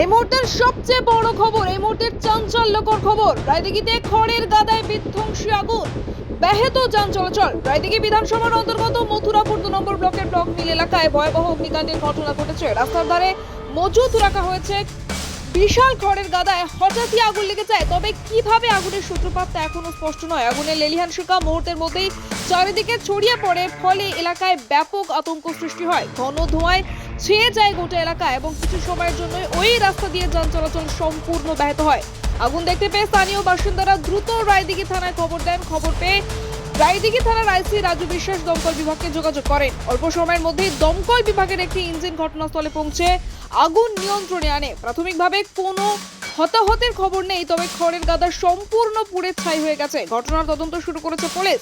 এই মুহূর্তের সবচেয়ে বড় খবর, এই মুহূর্তের চাঞ্চল্যকর খবর, রায়দিঘিতে খড়ের গাদায় বিধ্বংসী আগুন। ব্যাহত যান চলাচল। রায়দিঘি বিধানসভার অন্তর্গত মথুরাপুর দু নম্বর ব্লকের ব্লক মিল এলাকায় ভয়াবহ অগ্নিকাণ্ডের ঘটনা ঘটেছে। রাস্তার ধারে মজুত রাখা হয়েছে বিশাল খড়ের গাদায়। হঠাৎই আগুন লেগে যায়। তবে কীভাবে আগুনের সূত্রপাত তা এখনও স্পষ্ট নয়। আগুনের লেলিহান শিকা মুহূর্তের মধ্যেই চারিদিকে ছড়িয়ে পড়ে। ফলে এলাকায় ব্যাপক আতঙ্ক সৃষ্টি হয়। ঘন ধোঁয়ায় ছেয়ে যায় গোটা এলাকা এবং কিছু সময়ের জন্য ওই রাস্তা দিয়ে যান চলাচল সম্পূর্ণ ব্যাহত হয়। আগুন দেখতে পেয়ে স্থানীয় বাসিন্দারা দ্রুত রায়দিঘি থানায় খবর দেন। খবর পেয়ে রায়দিঘি থানার আইসি রাজু বিশ্বাস দমকল বিভাগকে যোগাযোগ করেন। অল্প সময়ের মধ্যেই দমকল বিভাগের একটি ইঞ্জিন ঘটনাস্থলে পৌঁছে আগুন নিয়ন্ত্রণে আনে। প্রাথমিকভাবে কোনো হতাহতের খবর নেই, তবে খড়ের গাদা সম্পূর্ণ পুড়ে ছাই হয়ে গেছে। ঘটনার তদন্ত শুরু করেছে পুলিশ।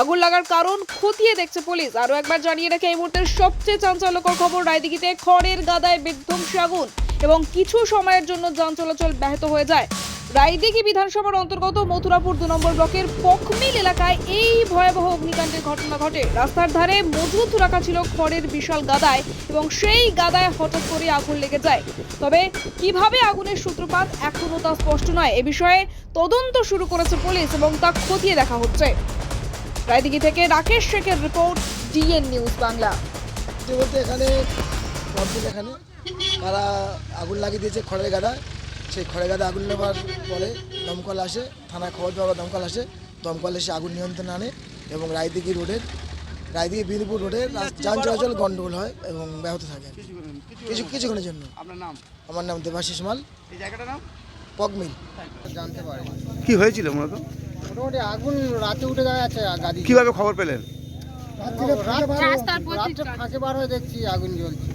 আগুন লাগার কারণ খতিয়ে দেখছে পুলিশ। আরও একবার জানিয়ে রাখে, এই মুহূর্তের সবচেয়ে চাঞ্চল্যকর খবর রায়দিঘিতে খড়ের গাদায় বিধ্বংসী আগুন এবং কিছু সময়ের জন্য যান চলাচল ব্যাহত হয়ে যায়। রায়দিঘি বিধানসভার অন্তর্গত মথুরাপুর দু নম্বর ব্লকের পখমিল এলাকায় এই ভয়াবহ অগ্নিকাণ্ডের ঘটনা ঘটে। রাস্তার ধারে মজুত রাখা ছিল খড়ের বিশাল গাদায় এবং সেই গাদায় হঠাৎ করে আগুন লেগে যায়। তবে কীভাবে আগুনের সূত্রপাত এখনও তা স্পষ্ট নয়। এ বিষয়ে তদন্ত শুরু করেছে পুলিশ এবং তা খতিয়ে দেখা হচ্ছে। রায়দিঘি থেকে রাকেশ শেখের রিপোর্ট, ডিএন নিউজ বাংলা। এখানে এখানে, কারা আগুন লাগিয়ে দিয়েছে খড়ের গাদা সেই খড়ের গাদা আগুন নেওয়ার পরে দমকল আসে থানায় খবর দেওয়া দমকল আসে। দমকল এসে আগুন নিয়ন্ত্রণে আনে এবং রায়দিঘি রোডের রায়দিঘি বিনপুর রোডে যান চলাচল গন্ডগোল হয় এবং ব্যাহত থাকে। কিছু কিছুক্ষণের জন্য। আপনার নাম? আমার নাম দেবাশিস মাল। এই জায়গাটার নাম? পগমিল। জানতে পারি কি হয়েছিল মূলত? মোটামুটি আগুন রাতে উঠে যাচ্ছে গাড়ি। কীভাবে খবর পেলেন? রাত্রে ফাঁকে বার হয়ে দেখছি আগুন জ্বলছে।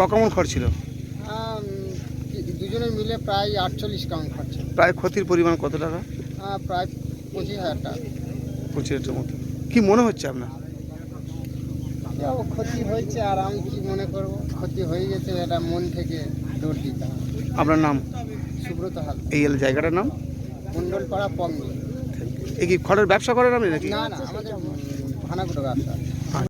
কখন খড় ছিল? দুজনে মিলে প্রায় আটচল্লিশ কাউন্ট খরচা প্রায় ক্ষতির পরিমাণ কত টাকা প্রায় পঁচিশ হাজার টাকা। পঁচিশ হাজার মতো। কি মনে হচ্ছে আপনার? ক্ষতি হয়েছে আর আমি কি মনে করব? ক্ষতি হয়ে গেছে এটা মন থেকে দৌড় দিতে আপনার নাম? সুব্রত হাল এই জায়গাটার নাম? মন্ডলপাড়া পঙ্গল এই কি খড়ের ব্যবসা করেন আপনি নাকি? না না আমাদের ভানাগুলো ব্যবসা